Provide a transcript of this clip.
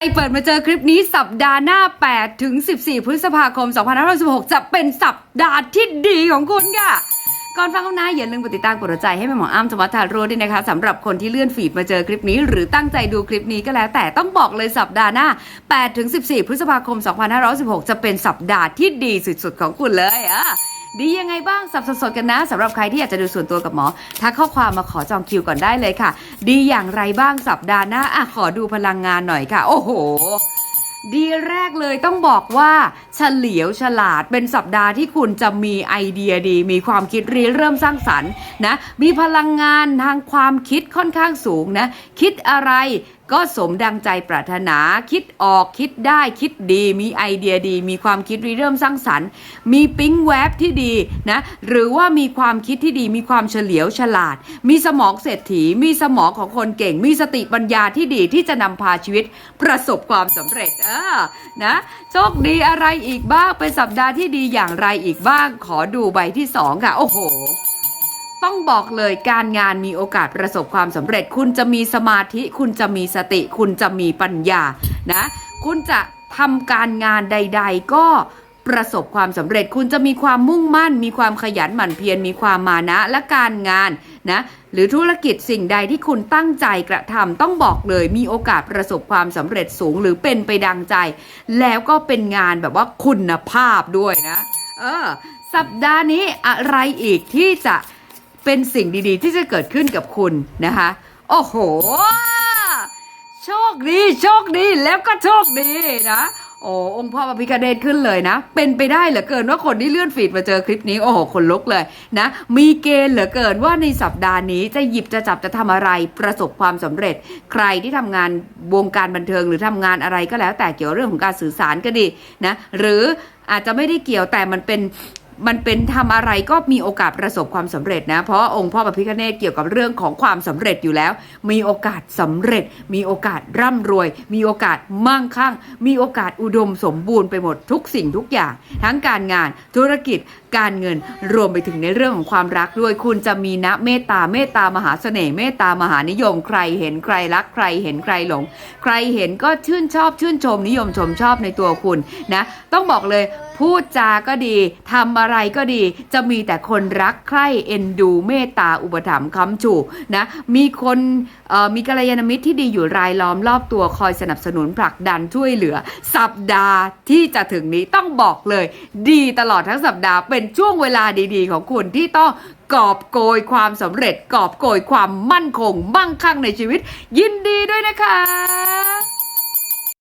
ไอเปิดมาเจอคลิปนี้สัปดาห์หน้า 8 ถึง 14 พฤษภาคม 2566 จะเป็นสัปดาห์ที่ดีของคุณค่ะ ก่อนฟังคำนาอย่าลืมกดติดตามกดใจให้แม่หมออ้ำจวัฒน์โรด้วยนะคะสำหรับคนที่เลื่อนฟีดมาเจอคลิปนี้ หรือตั้งใจดูคลิปนี้ก็แล้วแต่ต้องบอกเลยสัปดาห์หน้า 8 ถึง 14 พฤษภาคม 2516จะเป็นสัปดาห์ที่ดีสุดๆของคุณเลยอะ ดียังไงบ้างสับสดๆกันนะสำหรับใครที่อยากจะดูส่วนตัวกับหมอทักข้อความมาขอจองคิวก่อนได้เลยค่ะ ดีอย่างไรบ้างสัปดาห์หน้าอะขอดูพลังงานหน่อยค่ะ โอ้โหดีแรกเลยต้องบอกว่าเฉลียวฉลาดเป็นสัปดาห์ที่คุณจะมีไอเดียดี มีความคิดริเริ่มสร้างสรรค์นะมีพลังงานทางความคิดค่อนข้างสูงนะคิดอะไร ก็สมดังใจปรารถนาคิดออกคิดได้คิดดี มีไอเดียดี มีความคิดริเริ่มสร้างสรรค์ มีปิ๊งแวบที่ดีนะหรือว่ามีความคิดที่ดี มีความเฉลียวฉลาด มีสมองเศรษฐี มีสมองของคนเก่ง มีสติปัญญาที่ดีที่จะนำพาชีวิตประสบความสำเร็จเออนะโชคดีอะไรอีกบ้างเป็นสัปดาห์ที่ดีอย่างไรอีกบ้าง ขอดูใบที่สองค่ะ โอ้โห ต้องบอกเลยการงานมีโอกาสประสบความสำเร็จ คุณจะมีสมาธิ คุณจะมีสติ คุณจะมีปัญญานะคุณจะทำการงานใด ๆ ก็ประสบความสำเร็จ คุณจะมีความมุ่งมั่น มีความขยันหมั่นเพียรมีความมานะและการงานนะหรือธุรกิจสิ่งใดที่คุณตั้งใจกระทำต้องบอกเลย มีโอกาสประสบความสำเร็จสูงหรือเป็นไปดังใจ แล้วก็เป็นงานแบบว่าคุณภาพด้วยนะ เออ สัปดาห์นี้อะไรอีกที่จะ เป็นสิ่งดีๆ ที่จะเกิดขึ้นกับคุณนะคะ โอ้โห โชคดีโชคดีแล้วก็โชคดีนะโอ้องค์พ่อพระพิคเนตขึ้นเลยนะ เป็นไปได้เหลือเกินว่าคนที่เลื่อนฟีดมาเจอคลิปนี้ โอ้โหคนลุกเลยนะ มีเกณฑ์เหลือเกินว่าในสัปดาห์นี้จะหยิบจะจับจะทำอะไรประสบความสำเร็จ ใครที่ทำงานวงการบันเทิงหรือทำงานอะไรก็แล้วแต่เกี่ยวเรื่องของการสื่อสารก็ดีนะ หรืออาจจะไม่ได้เกี่ยวแต่มันเป็น มันเป็นทำอะไรก็มีโอกาสประสบความสำเร็จนะ เพราะองค์พ่อพระพิฆเนศเกี่ยวกับเรื่องของความสำเร็จอยู่แล้ว มีโอกาสสำเร็จ มีโอกาสร่ำรวย มีโอกาสมั่งคั่ง มีโอกาสอุดมสมบูรณ์ไปหมดทุกสิ่งทุกอย่าง ทั้งการงานธุรกิจการเงินรวมไปถึงในเรื่องของความรักด้วยคุณจะมีนะเมตตาเมตตามหาเสน่ห์เมตตามหานิยม ใครเห็นใครรักใครเห็นใครหลง ใครเห็นก็ชื่นชอบชื่นชมนิยมชมชอบในตัวคุณนะต้องบอกเลยพูดจาก็ดีทำอะไรไรก็ดีจะมีแต่คนรักใคร่เอ็นดูเมตตาอุปถัมภ์ค้ำชูนะมีคนมีกัลยาณมิตรที่ดีอยู่รายล้อมรอบตัวคอยสนับสนุนผลักดันช่วยเหลือ สัปดาห์ที่จะถึงนี้ต้องบอกเลย ดีตลอดทั้งสัปดาห์เป็นช่วงเวลาดีๆ ของคุณที่ต้องกอบโกยความสำเร็จกอบโกยความมั่นคงมั่งคั่งในชีวิต ยินดีด้วยนะคะ